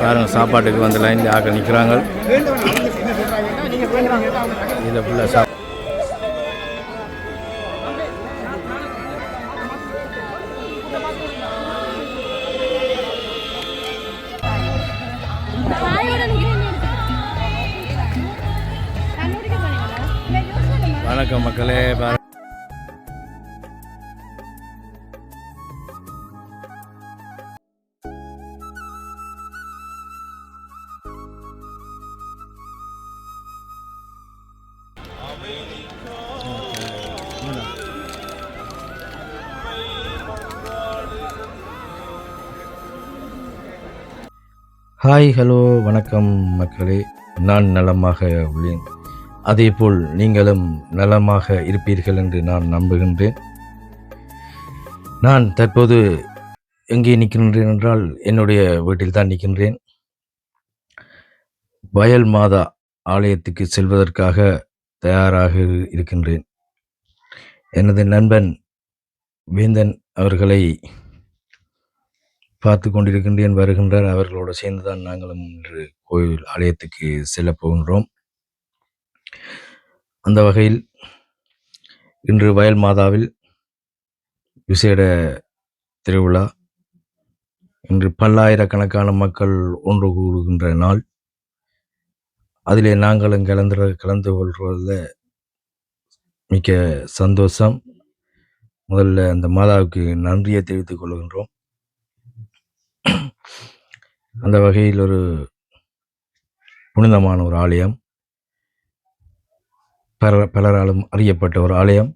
பாருங்கள் சாப்பாட்டுக்கு வந்து லைனில் ஆக்க நிற்கிறாங்க இதை ஃபுல்லாக சாப் வணக்கம் மக்களே பாரு ஹாய் ஹலோ வணக்கம் மக்களே. நான் நலமாக உள்ளேன். அதேபோல் நீங்களும் நலமாக இருப்பீர்கள் என்று நான் நம்புகின்றேன். நான் தற்போது எங்கே நிற்கின்றேன் என்றால் என்னுடைய வீட்டில் தான் நிற்கின்றேன். வயல் மாதா ஆலயத்துக்கு செல்வதற்காக தயாராக இருக்கின்றேன். எனது நண்பன் வேந்தன் அவர்களை பார்த்து கொண்டிருக்கின்றேன் வருகின்றார். அவர்களோடு சேர்ந்து தான் நாங்களும் இன்று கோயில் ஆலயத்துக்கு செல்ல போகின்றோம். அந்த வகையில் இன்று வயல் மாதாவில் விசேட திருவிழா. இன்று பல்லாயிரக்கணக்கான மக்கள் ஒன்று கூடுகின்ற நாள். அதிலே நாங்களும் கலந்து கலந்து கொள்வதில் மிக்க சந்தோஷம். முதல்ல அந்த மாதாவுக்கு நன்றியை தெரிவித்துக் கொள்கின்றோம். அந்த வகையில் ஒரு புனிதமான ஒரு ஆலயம் பல பலராலும் அறியப்பட்ட ஒரு ஆலயம்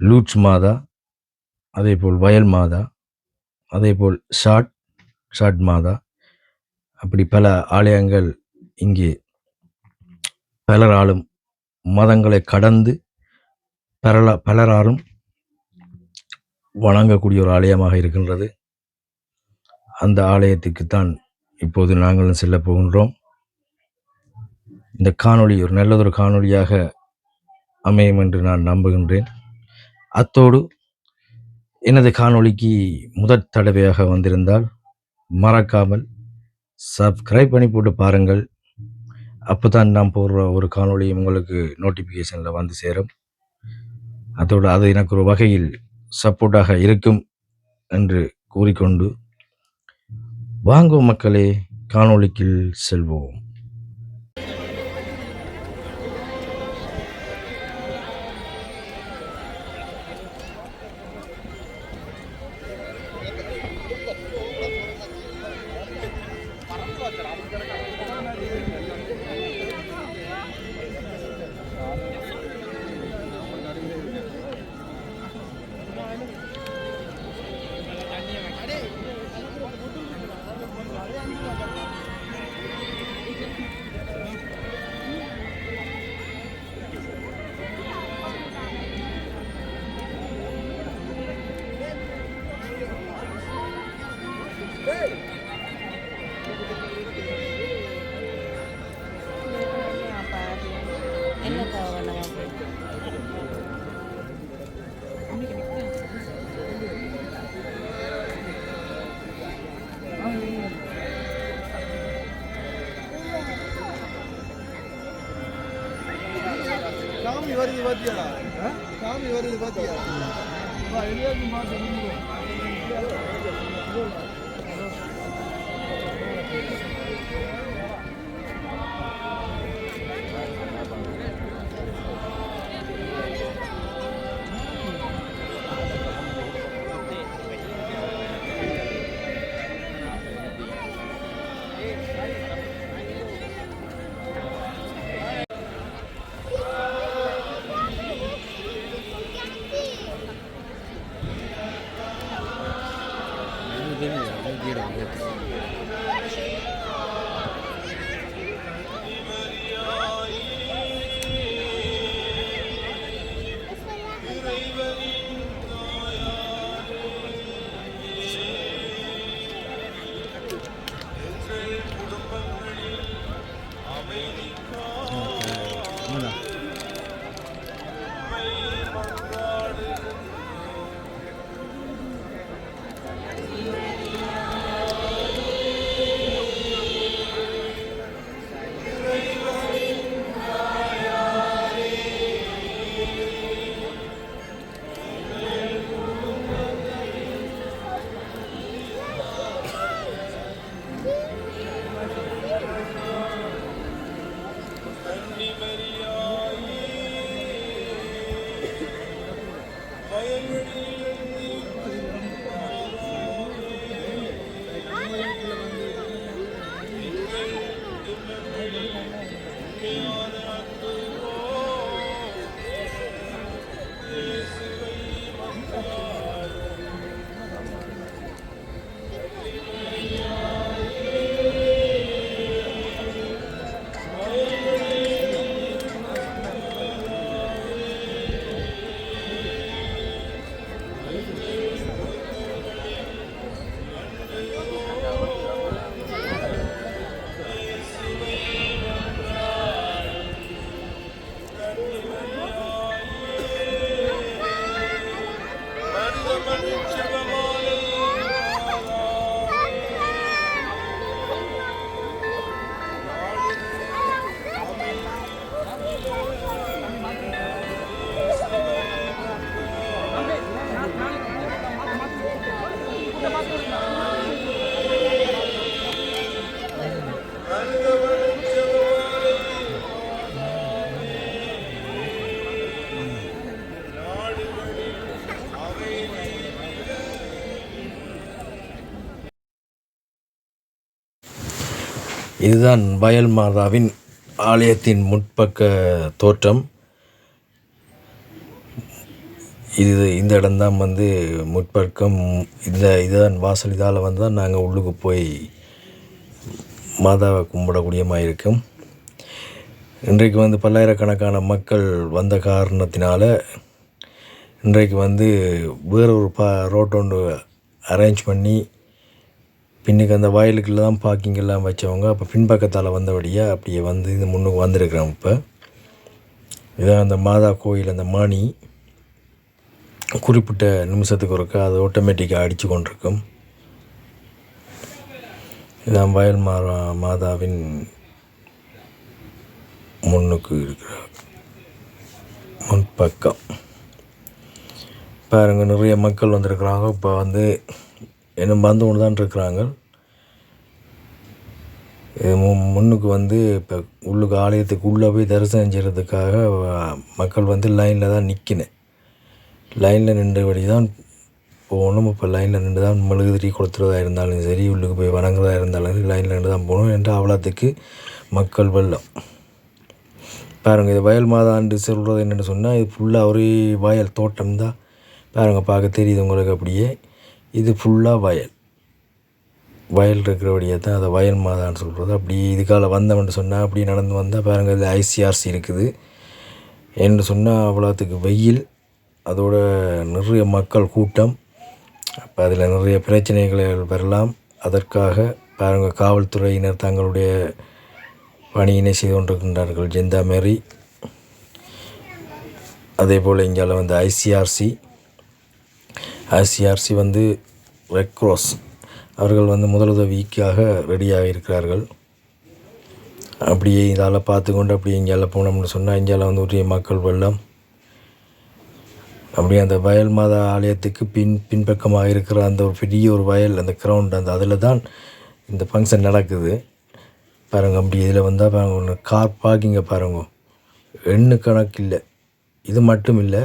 லூட்ஸ் மாதா அதேபோல் வயல் மாதா அதேபோல் ஷாட் ஷாட் மாதா அப்படி பல ஆலயங்கள் இங்கே பலராலும் மதங்களை கடந்து பலர பலராலும் வணங்கக்கூடிய ஒரு ஆலயமாக இருக்கின்றது. அந்த ஆலயத்துக்குத்தான் இப்போது நாங்களும் செல்ல போகின்றோம் இந்த காணொளி ஒரு நல்லதொரு காணொளியாக அமையும் என்று நான் நம்புகின்றேன். அத்தோடு எனது காணொளிக்கு முதற் தடவையாக வந்திருந்தால் மறக்காமல் சப்ஸ்கிரைப் பண்ணி போட்டு பாருங்கள். அப்போ தான் நான் போடுற ஒரு காணொளியும் உங்களுக்கு நோட்டிஃபிகேஷனில் வந்து சேரும். அதோடு அது எனக்கு ஒரு வகையில் சப்போர்ட்டாக இருக்கும் என்று கூறிக்கொண்டு வாங்கும் மக்களே காணொளிக்குள் செல்வோம். சாமி வருது பாத்தியா சாமி வருது பாத்தியா? எல்லாத்தையும் பார்த்து Her zaman içime var. இதுதான் வயல் மாதாவின் ஆலயத்தின் முற்பக்க தோற்றம். இது இந்த இடம்தான் வந்து முற்பக்கம். இந்த இதுதான் வாசல் இதால் வந்து தான் நாங்கள் உள்ளுக்கு போய் மாதாவை கும்பிடக்கூடியமாக இருக்கும் இன்றைக்கு வந்து பல்லாயிரக்கணக்கான மக்கள் வந்த காரணத்தினால இன்றைக்கு வந்து வேறொரு பா ரோட் அரேஞ்ச் பண்ணி பின்னுக்கு அந்த வயலுக்குள்ள தான் பார்க்கிங் எல்லாம் வச்சவங்க அப்போ பின்பக்கத்தால் வந்தபடியாக அப்படியே வந்து இந்த முன்னுக்கு வந்திருக்கிறோம் இப்போ. இதான் அந்த மாதா கோயில் அந்த மணி. குறிப்பிட்ட நிமிஷத்துக்கு ஒருக்கா அது ஆட்டோமேட்டிக்காக அடித்து கொண்டிருக்கும். இதான் வயல் மாறா மாதாவின் முன்னுக்கு இருக்கிற முன்பக்கம். பாருங்கள் நிறைய மக்கள் வந்திருக்கிறாங்க. இப்போ வந்து இன்னும் வந்து கொண்டு தான் இருக்கிறாங்க. முன்னுக்கு வந்து இப்போ உள்ளுக்கு ஆலயத்துக்கு உள்ளே போய் தரிசனம் செய்கிறதுக்காக மக்கள் வந்து லைனில் தான் நிற்கினேன் லைனில் நின்றபடி தான் போகணும். இப்போ லைனில் நின்று தான் மெழுகுதிரி கொளுத்துறதா இருந்தாலும் சரி உள்ளுக்கு போய் வணங்குறதா இருந்தாலும் சரி லைனில் நின்று தான் போகணும் என்று அவ்வளோத்துக்கு மக்கள் வெள்ளம். பாருங்கள் இது வயல் மாதாண்டு சொல்கிறது என்னென்னு சொன்னால் இது ஃபுல்லாக ஒரே வயல் தோட்டம் தான். பாருங்கள் பார்க்க தெரியுது உங்களுக்கு அப்படியே. இது ஃபுல்லாக வயல். வயல் இருக்கிற வழியாக தான் அதை வயல் மாதான்னு சொல்கிறது அப்படி இதுக்கால வந்தவன்ட்டு சொன்னால் அப்படி நடந்து வந்தால் பாருங்கள் இது ஐசிஆர்சி இருக்குது. என்று சொன்னால் அவ்வளோத்துக்கு வெயில் அதோட நிறைய மக்கள் கூட்டம் அப்போ அதில் நிறைய பிரச்சனைகள் வரலாம் அதற்காக பாருங்கள் காவல்துறையினர் தங்களுடைய பணியினை செய்து கொண்டிருக்கின்றார்கள். ஜெந்தா மேரி அதே போல் இங்கே வந்து ஐசிஆர்சி ஐசிஆர்சி வந்து ரெட் க்ராஸ் அவர்கள் வந்து முதலுதவிக்காக ரெடியாக இருக்கிறார்கள். அப்படியே இதால் பார்த்து கொண்டு அப்படியே இங்கால போனோம்னு சொன்னால் இங்கால வந்து ஒரே மக்கள் வெள்ளம். அப்படியே அந்த வயல் மாதா ஆலயத்துக்கு பின் பின்பக்கமாக இருக்கிற அந்த ஒரு பெரிய ஒரு வயல் அந்த கிரவுண்ட் அந்த அதில் தான் இந்த ஃபங்க்ஷன் நடக்குது. பாருங்க அப்படி இதில் வந்தால் பாருங்க ஒன்று கார் பார்க்கிங்கை பாருங்க. எண்ணு கணக்கு இல்லை. இது மட்டும் இல்லை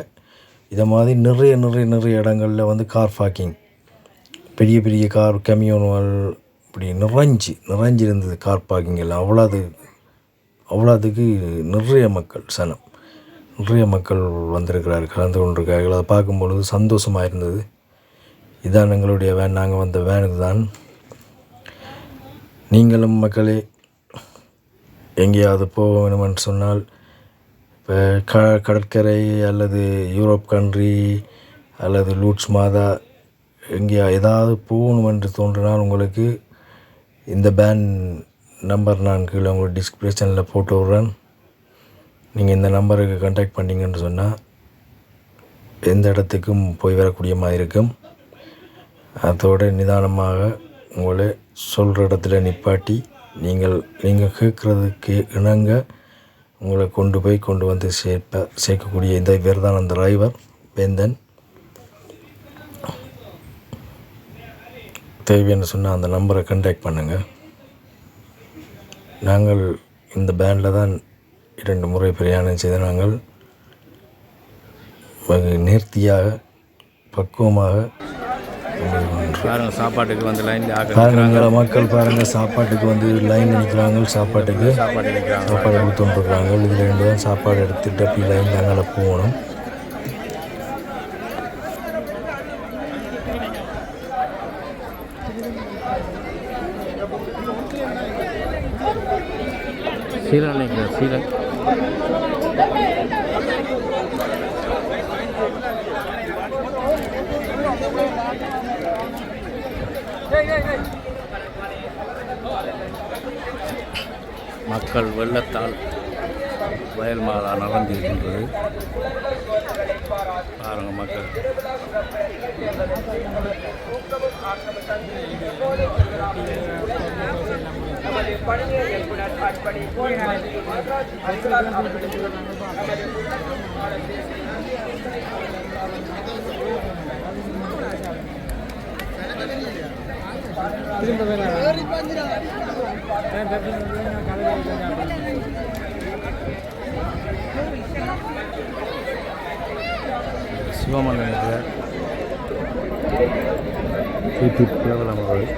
இதை மாதிரி நிறைய நிறைய நிறைய இடங்களில் வந்து கார் பார்க்கிங் பெரிய பெரிய கார் கமியோன்கள் இப்படி நிறைஞ்சு நிறைஞ்சு இருந்தது கார் பார்க்கிங் எல்லாம் அவ்வளோது அவ்வளோதுக்கு நிறைய மக்கள் சனம். நிறைய மக்கள் வந்திருக்கிறார்கள் கலந்து கொண்டிருக்கிறார்கள். அதை பார்க்கும்பொழுது சந்தோஷமாக இருந்தது. இதான் எங்களுடைய வேன் நாங்கள் வந்த வேனுக்கு தான் நீங்களும் மக்களே எங்கேயாவது போக வேணுமென்று சொன்னால் இப்போ க கடற்கரை அல்லது யூரோப் கண்ட்ரி அல்லது லூட்ஸ் மாதா எங்கேயா ஏதாவது போகணும் என்று தோன்றினால் உங்களுக்கு இந்த பேன் நம்பர் நான் கீழே உங்களுக்கு டிஸ்கிரிப்ஷனில் போட்டு விட்றேன். நீங்கள் இந்த நம்பருக்கு கான்டாக்ட் பண்ணீங்கன்னு சொன்னால் எந்த இடத்துக்கும் போய் வரக்கூடிய மாதிரி இருக்கும். அதோட நிதானமாக உங்களை சொல்கிற இடத்துல நிப்பாட்டி நீங்கள் நீங்கள் கேட்குறதுக்கு இணங்க உங்களை கொண்டு போய் கொண்டு வந்து சேர்ப்ப சேர்க்கக்கூடிய இந்த பேர் தான் அந்த டிரைவர் வேந்தன் தேவைன்னு சொன்னால் அந்த நம்பரை கான்டாக்ட் பண்ணுங்கள் நாங்கள் இந்த பேண்டில் தான் இரண்டு முறை பிரயாணம் செய்த நாங்கள். வெகு நேர்த்தியாக பக்குவமாக சாப்பாட்டுக்கு வந்து லைனில் பாருங்க மக்கள் பாருங்க சாப்பாட்டுக்கு வந்து லைன் நிற்கிறாங்க சாப்பாட்டுக்கு சாப்பாடு கொடுத்துட்டுருக்காங்க இதில் ரெண்டு தான் சாப்பாடு எடுத்துட்டு அப்படி லைன் நாங்கள் போகணும். சீலன் நிற்கிறேன் சீலன் மக்கள் வெள்ளத்தால் வயல் மாதா நடந்திருக்கின்றது பாருங்க மக்கள். சிவமங்கலம் இருக்கிற பிபி பிரபலம் அவர்கள்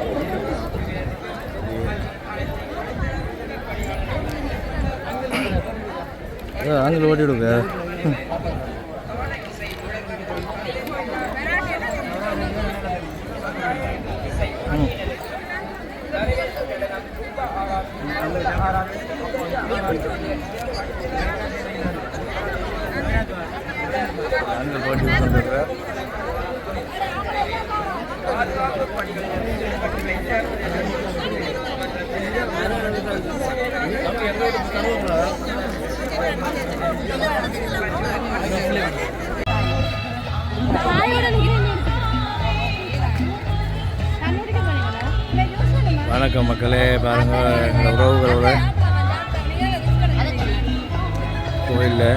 ஆங்கில் ஓட்டி விடுங்க ஆங்கில் ஓட்டி வணக்கம் மக்களே பாருங்க எங்கள் உறவுகளோட கோயிலில்.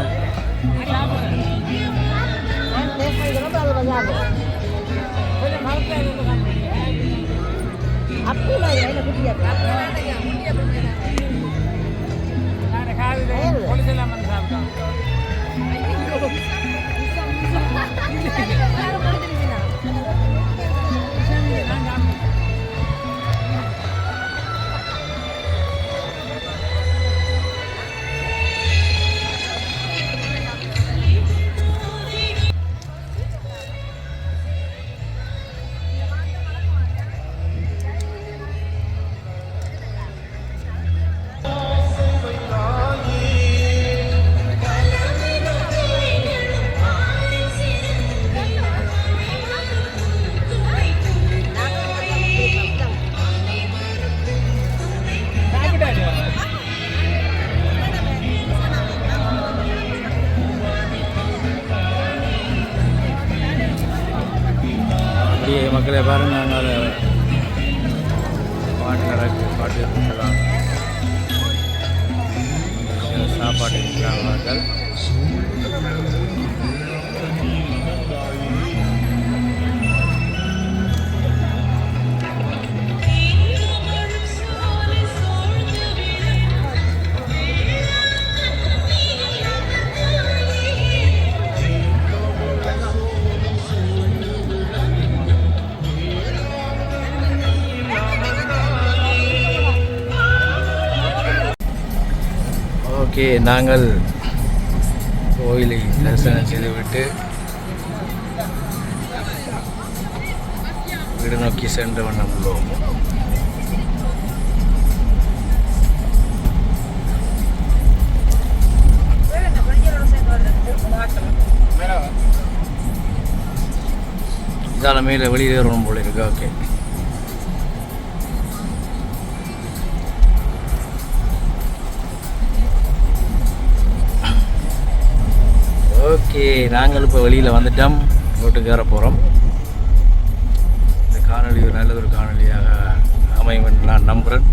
அப்படியே sila man sabi ka. Ay, நடக்கு இருக்கலாம். சாப்பாடு இன்றைக்கி ஓகே நாங்கள் கோயிலை தரிசனம் செய்துவிட்டு வீடு நோக்கி சென்று வண்ணம் உள்ளோம். இதால் மேலே வெளியில் வரணும் போல இருக்கு. ஓகே ஓகே நாங்கள் இப்போ வெளியில் வந்துட்டோம். வீட்டுக்கு ஏற போகிறோம் இந்த காணொலி ஒரு நல்ல ஒரு காணொலியாக அமையும் என்று நான் நம்புகிறேன்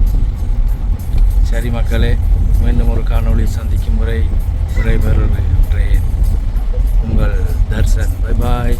சரி மக்களே மீண்டும் ஒரு காணொலி சந்திக்கும் முறை விரைபெறுகிறேன் உங்கள் தர்சன். Bye bye